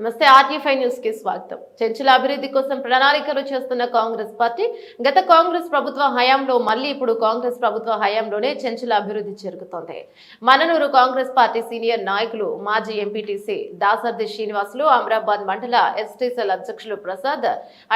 నమస్తే ఆర్టీఫై న్యూస్కి స్వాగతం. చెంచుల అభివృద్ధి కోసం ప్రణాళికలు చేస్తున్న కాంగ్రెస్ పార్టీ గత కాంగ్రెస్ ప్రభుత్వ హయాంలో మళ్ళీ ఇప్పుడు కాంగ్రెస్ ప్రభుత్వ హయాంలోనే చెంచుల అభివృద్ధి జరుగుతోంది. మననూరు కాంగ్రెస్ పార్టీ సీనియర్ నాయకులు మాజీ ఎంపీటీసీ దాసర్ది శ్రీనివాసులు అమరాబాద్ మండల ఎస్టీసీఎల్ అధ్యక్షులు ప్రసాద్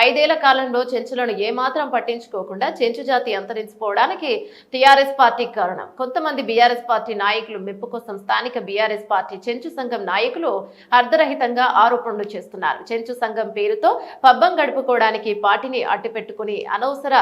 ఐదేళ్ళ కాలంలో చెంచులను ఏమాత్రం పట్టించుకోకుండా చెంచు జాతి అంతరించిపోవడానికి టీఆర్ఎస్ పార్టీ కారణం. కొంతమంది బీఆర్ఎస్ పార్టీ నాయకులు మెప్పు కోసం స్థానిక బీఆర్ఎస్ పార్టీ చెంచు సంఘం నాయకులు అర్ధరహితంగా ఆరోపణలు చేస్తున్నారు. చెంచు సంఘం పేరుతో పబ్బం గడుపుకోవడానికి పార్టీని అడ్డుపెట్టుకుని అనవసర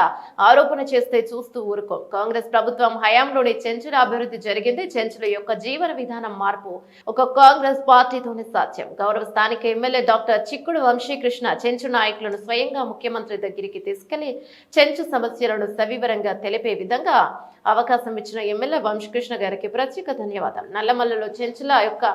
ఆరోపణ చేస్తే చూస్తూ ఊరుకో. కాంగ్రెస్ ప్రభుత్వం హయాంలోని చెంచుల అభివృద్ధి జరిగింది. చెంచుల యొక్క జీవన విధానం మార్పు ఒక కాంగ్రెస్ పార్టీతోనే సాధ్యం. గౌరవ స్థానిక ఎమ్మెల్యే డాక్టర్ చిక్కుడు వంశీకృష్ణ చెంచు నాయకులను స్వయంగా ముఖ్యమంత్రి దగ్గరికి తీసుకెళ్ళి చెంచు సమస్యలను సవివరంగా తెలిపే విధంగా అవకాశం ఇచ్చిన ఎమ్మెల్యే వంశీకృష్ణ గారికి ప్రత్యేక ధన్యవాదం నల్లమల్లలో చెంచుల యొక్క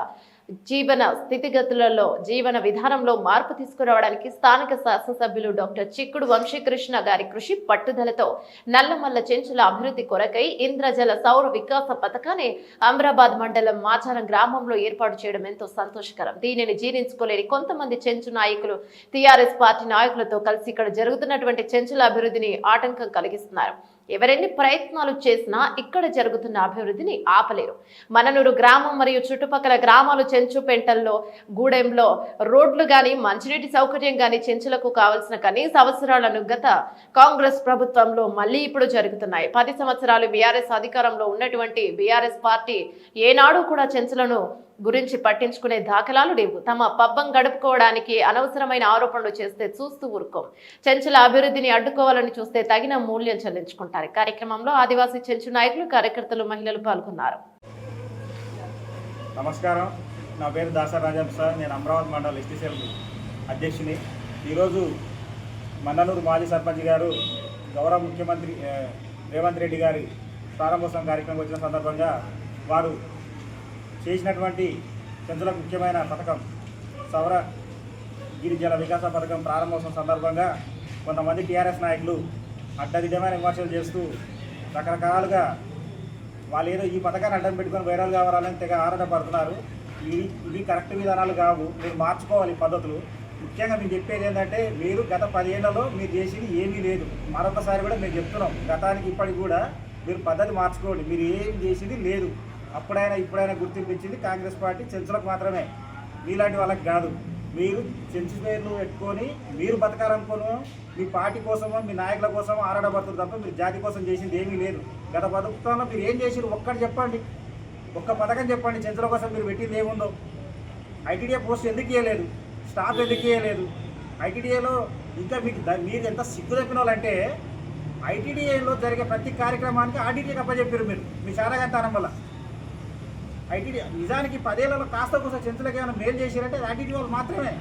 జీవన స్థితిగతులలో జీవన విధానంలో మార్పు తీసుకురావడానికి స్థానిక శాసనసభ్యులు డాక్టర్ చిక్కుడు వంశీకృష్ణ గారి కృషి పట్టుదలతో నల్లమల్ల చెంచుల అభివృద్ధి కొరకై ఇంద్రజల సౌర వికాస పథకాన్ని అమరాబాద్ మండలం మాచారం గ్రామంలో ఏర్పాటు చేయడం ఎంతో సంతోషకరం. దీనిని జీర్ణించుకోలేని కొంతమంది చెంచు నాయకులు టీఆర్ఎస్ పార్టీ నాయకులతో కలిసి ఇక్కడ జరుగుతున్నటువంటి చెంచుల అభివృద్ధిని ఆటంకం కలిగిస్తున్నారు. ఎవరెన్ని ప్రయత్నాలు చేసినా ఇక్కడ జరుగుతున్న అభివృద్ధిని ఆపలేరు. మననూరు గ్రామం మరియు చుట్టుపక్కల గ్రామాలు చెంచు పెంటల్లో గూడెంలో రోడ్లు కానీ మంచినీటి సౌకర్యం కానీ చెంచులకు కావలసిన కనీస అవసరాలను గత కాంగ్రెస్ ప్రభుత్వంలో మళ్ళీ ఇప్పుడు జరుగుతున్నాయి. పది సంవత్సరాలు బీఆర్ఎస్ అధికారంలో ఉన్నటువంటి బీఆర్ఎస్ పార్టీ ఏనాడు కూడా చెంచులను గురించి పట్టించుకునే దాఖలాలు లేవు. తమ పబ్బం గడుపుకోవడానికి అనవసరమైన ఆరోపణలు చేస్తే చూస్తూ ఊరుకోం. చెంచుల అభివృద్ధిని అడ్డుకోవాలని చూస్తే తగిన మూల్యం చెల్లించుకుంటారు ఈ కార్యక్రమంలో ఆదివాసీ చెంచు నాయకులు కార్యకర్తలు మహిళలు పాల్గొన్నారు. నమస్కారం. నా పేరు దాసర్ రాజం సార్. నేను అమరావతి మండల ఎస్టీసీఎల్ అధ్యక్షుని. ఈరోజు మన్ననూరు మాజీ సర్పంచ్ గారు గౌరవ ముఖ్యమంత్రి రేవంత్ రెడ్డి గారి ప్రారంభోత్సవం కార్యక్రమం వచ్చిన సందర్భంగా వారు చేసినటువంటి చంద్రులకు ముఖ్యమైన పథకం సౌర గిరిజన వికాస పథకం ప్రారంభోత్సవం సందర్భంగా కొంతమంది టీఆర్ఎస్ నాయకులు అడ్డదిడ్డమైన విమర్శలు చేస్తూ రకరకాలుగా వాళ్ళు ఏదో ఈ పథకాన్ని అడ్డం పెట్టుకొని వైరల్ కావాలని తెగ ఆరాటపడుతున్నారు. ఇవి ఇవి కరెక్ట్ విధానాలు కావు. మీరు మార్చుకోవాలి పద్ధతులు. ముఖ్యంగా మీరు చెప్పేది ఏంటంటే మీరు గత పదిహేళ్ళలో మీరు చేసింది ఏమీ లేదు. మరొకసారి కూడా మేము చెప్తున్నాం. గతానికి ఇప్పటికి కూడా మీరు పద్ధతి మార్చుకోండి. మీరు ఏం చేసింది లేదు. అప్పుడైనా ఇప్పుడైనా గుర్తింపు ఇచ్చింది కాంగ్రెస్ పార్టీ. చెంచులకు మాత్రమే. మీలాంటి వాళ్ళకి కాదు. మీరు చెంచు పెట్టుకొని మీరు బతకాలనుకోను మీ పార్టీ కోసమో మీ నాయకుల కోసమో ఆరాడబడుతుంది తప్ప మీరు జాతి కోసం చేసింది ఏమీ లేదు. గత ప్రభుత్వంలో మీరు ఏం చేసిరు ఒక్కటి చెప్పండి. ఒక్క పథకం చెప్పండి. చెంచుల కోసం మీరు పెట్టింది ఏముందో? ఐటీడీఏ పోస్ట్ ఎందుకు ఇవ్వలేదు స్టాఫ్ ఎందుకు ఇవ్వలేదు ఐటీడీఏలో ఇంకా మీకు మీరు ఎంత సిగ్గు తప్పిన వాళ్ళంటే ఐటీడీఏలో జరిగే ప్రతి కార్యక్రమానికి ఆర్డీటీకి అప్పచెప్పారు మీరు. మీ శారగంతానం వల్ల. ఐటీడీ నిజానికి పదేళ్ళలో కాస్త కోసం చెంచులకు ఏమైనా మేలు చేశారంటే అది ఆర్టీడీ వాళ్ళు మాత్రమే.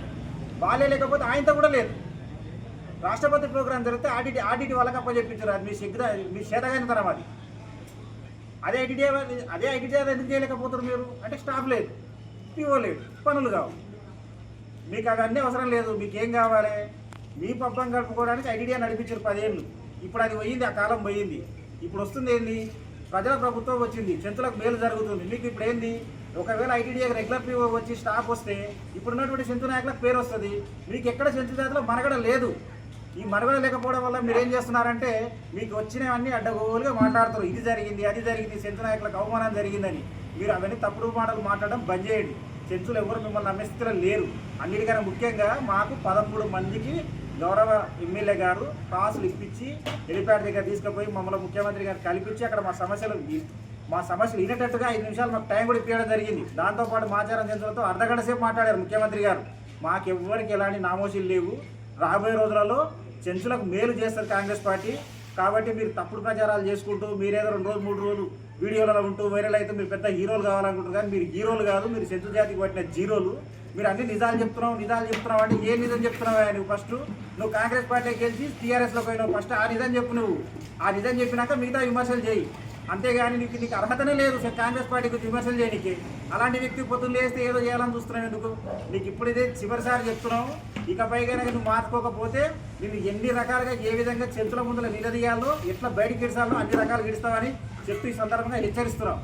వాళ్ళే లేకపోతే ఆయనతో కూడా లేదు. రాష్ట్రపతి ప్రోగ్రాం జరిగితే ఆర్టీటీ ఆర్టీటీ వాళ్ళకి అప్పచెప్పించారు. అది మీ సిగ్గు మీ చేతగానితనం అది. అదే ఐటీడీ అదే ఐటీడీ ఎందుకు చేయలేకపోతారు మీరు? అంటే స్టాఫ్ లేదు. పిఓ లేదు. పనులు కావు. మీకు అవన్నీ అవసరం లేదు. మీకు ఏం కావాలి? మీ పబ్బం గడుపుకోవడానికి ఐటీడీ నడిపించారు పదేళ్ళు. ఇప్పుడు అది పోయింది ఆ కాలం పోయింది. ఇప్పుడు వస్తుంది ఏంది? ప్రజల ప్రభుత్వం వచ్చింది చెంచులకు మేలు జరుగుతుంది. మీకు ఇప్పుడు ఏంది? ఒకవేళ ఐటీడీ రెగ్యులర్ పీఓ వచ్చి స్టాఫ్ వస్తే ఇప్పుడున్నటువంటి చెంచు నాయకులకు పేరు వస్తుంది. మీకు ఎక్కడ చెంతు జాతిలో మనగడ లేదు. ఈ మనుగడ లేకపోవడం వల్ల మీరు ఏం చేస్తున్నారంటే మీకు వచ్చినవన్నీ అడ్డగోలుగా మాట్లాడుతారు ఇది జరిగింది అది జరిగింది చెంచు నాయకులకు అవమానం జరిగిందని. మీరు అవన్నీ తప్పుడు మాటలు మాట్లాడడం బంద్ చేయండి. చెంచులు ఎవరు మిమ్మల్ని నమ్మే స్థితిలో లేరు. అన్నిటికన్నా ముఖ్యంగా మాకు పదమూడు మందికి గౌరవ ఎమ్మెల్యే గారు పాసులు ఇప్పించి హెలిప్యాడ్ దగ్గర తీసుకుపోయి మమ్మల్ని ముఖ్యమంత్రి గారు కల్పించి అక్కడ మా సమస్యలు మా సమస్యలు వినేటట్టుగా ఐదు నిమిషాలు మాకు టైం కూడా ఇప్పించడం జరిగింది. దాంతోపాటు మాచారం చంద్రులతో అర్ధగంట సేపు మాట్లాడారు ముఖ్యమంత్రి గారు. మాకెవ్వరికి ఎలాంటి నామోషీలు లేవు. రాబోయే రోజులలో చెంచులకు మేలు చేస్తారు కాంగ్రెస్ పార్టీ. కాబట్టి మీరు తప్పుడు ప్రచారాలు చేసుకుంటూ మీరేదో రెండు రోజులు మూడు రోజులు వీడియోలలో ఉంటూ వైరల్ అయితే మీరు పెద్ద హీరోలు కావాలనుకుంటారు కానీ మీరు హీరోలు కాదు మీరు చెంచు జాతికి పట్టిన జీరోలు. మీరు అన్ని నిజాలు చెప్తున్నావు నిజాలు చెప్తున్నావు అంటే ఏ నిజం చెప్తున్నావు నువ్వు ఫస్ట్ నువ్వు కాంగ్రెస్ పార్టీకి గెలిచి టీఆర్ఎస్లో పోయినావు ఫస్ట్ ఆ నిజం చెప్పు నువ్వు. ఆ నిజం చెప్పినాక మిగతా విమర్శలు చేయి. అంతేగాని నీకు నీకు అర్హతనే లేదు సార్ కాంగ్రెస్ పార్టీ గురించి విమర్శలు చేయడానికి అలాంటి వ్యక్తి పొద్దున్న లేస్తే ఏదో చేయాలని చూస్తున్నావు ఎందుకు? నీకు ఇప్పుడు ఇదే చివరిసారి చెప్తున్నావు. ఇక పైగా నువ్వు మార్చుకోకపోతే నేను ఎన్ని రకాలుగా ఏ విధంగా చెంచుల ముందుల నిలదీయాలో ఎట్లా బయటకి గిడిచాలో అన్ని రకాలు గిడుస్తావని చెప్తూ ఈ సందర్భంగా హెచ్చరిస్తున్నాం.